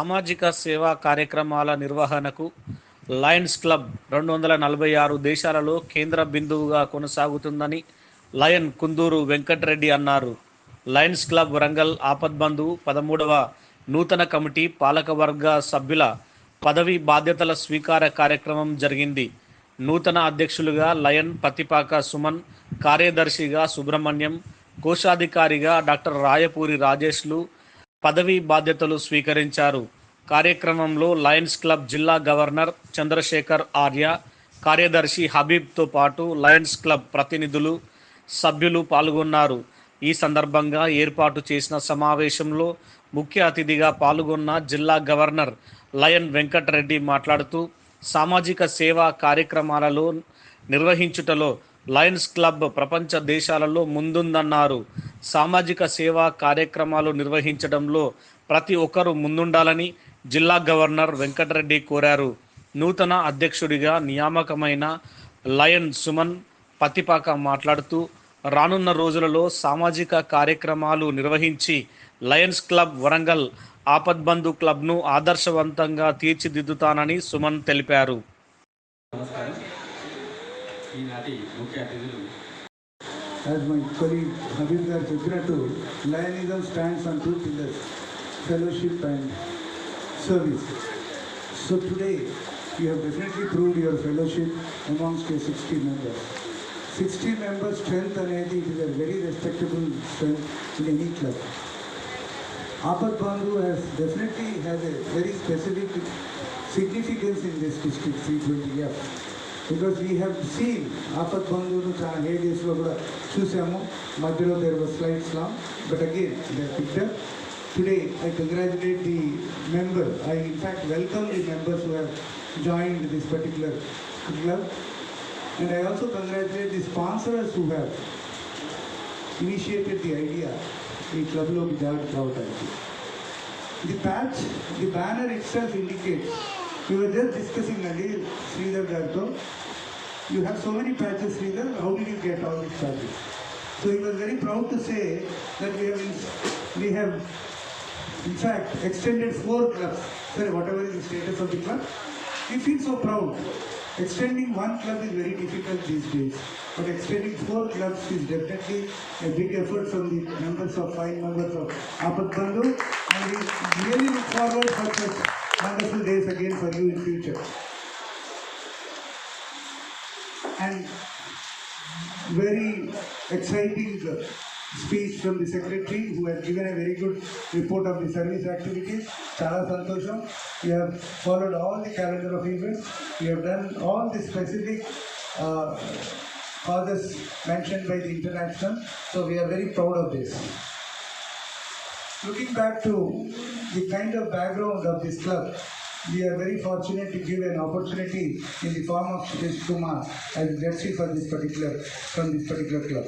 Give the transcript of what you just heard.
సామాజిక సేవా కార్యక్రమాల నిర్వహణకు లయన్స్ క్లబ్ రెండు వందల నలభై ఆరు దేశాలలో కేంద్ర బిందువుగా కొనసాగుతుందని లయన్ కుందూరు వెంకటరెడ్డి అన్నారు. లయన్స్ క్లబ్ వరంగల్ ఆపద్బంధు పదమూడవ నూతన కమిటీ పాలకవర్గ సభ్యుల పదవి బాధ్యతల స్వీకార కార్యక్రమం జరిగింది. నూతన అధ్యక్షులుగా లయన్ పతిపాక సుమన్ కార్యదర్శిగా సుబ్రహ్మణ్యం కోశాధికారిగా డాక్టర్ రాయపూరి రాజేష్లు పదవి బాధ్యతలు స్వీకరించారు. కార్యక్రమంలో లయన్స్ క్లబ్ జిల్లా గవర్నర్ చంద్రశేఖర్ ఆర్య కార్యదర్శి హబీబ్తో పాటు లయన్స్ క్లబ్ ప్రతినిధులు సభ్యులు పాల్గొన్నారు. ఈ సందర్భంగా ఏర్పాటు చేసిన సమావేశంలో ముఖ్య అతిథిగా పాల్గొన్న జిల్లా గవర్నర్ లయన్ వెంకటరెడ్డి మాట్లాడుతూ సామాజిక సేవా కార్యక్రమాలలో నిర్వహించుటలో లయన్స్ క్లబ్ ప్రపంచ దేశాలలో ముందుందన్నారు. సామాజిక సేవా కార్యక్రమాలు నిర్వహించడంలో ప్రతి ఒక్కరూ ముందుండాలని జిల్లా గవర్నర్ వెంకటరెడ్డి కోరారు. నూతన అధ్యక్షుడిగా నియామకమైన లయన్ సుమన్ పతిపాక మాట్లాడుతూ రానున్న రోజులలో సామాజిక కార్యక్రమాలు నిర్వహించి లయన్స్ క్లబ్ వరంగల్ ఆపద్బంధు క్లబ్ను ఆదర్శవంతంగా తీర్చిదిద్దుతానని సుమన్ తెలిపారు. ఈనాటి ముఖ్య అతిథులు As my colleague Habib Gar చెప్పినట్టు Lionism stands on two pillars, fellowship and service. So today, you have definitely proved your fellowship amongst your 60 members. 60 members strength అనేది it is a very respectable strength in any club. Apat Bandhu has definitely has a very specific significance in this district 320F. Because we have seen ఆపత్ బంధువులు చాలా హే డేస్లో కూడా చూసాము మధ్యలో there was slides long but again they picture today I congratulate the member I in fact welcome the members who have joined this particular club and I also congratulate the sponsorers who have initiated the idea ఈ క్లబ్లోకి join కావడానికి the patch the banner it self indicates we were just discussing again, Sridhar Garto, you have so many patches, Sridhar, how did you get all these patches? So he was very proud to say that we have, we have in fact extended four clubs, sorry, whatever is the status of the club. he feels so proud. Extending one club is very difficult these days, but extending four clubs is definitely a big effort from the members of five members of Apat Bandhu, and we really look forward for this for you in future and very exciting uh, speech from the secretary who has given a very good report of the service activities. Chala Santosham, you have followed all the calendar of events. You have done all the specific uh, causes mentioned by the international. So we are very proud of this. Looking back to the kind of background of this club, we are very fortunate to give an opportunity in the form of Shrish Kumar as jersey for this particular from this particular club.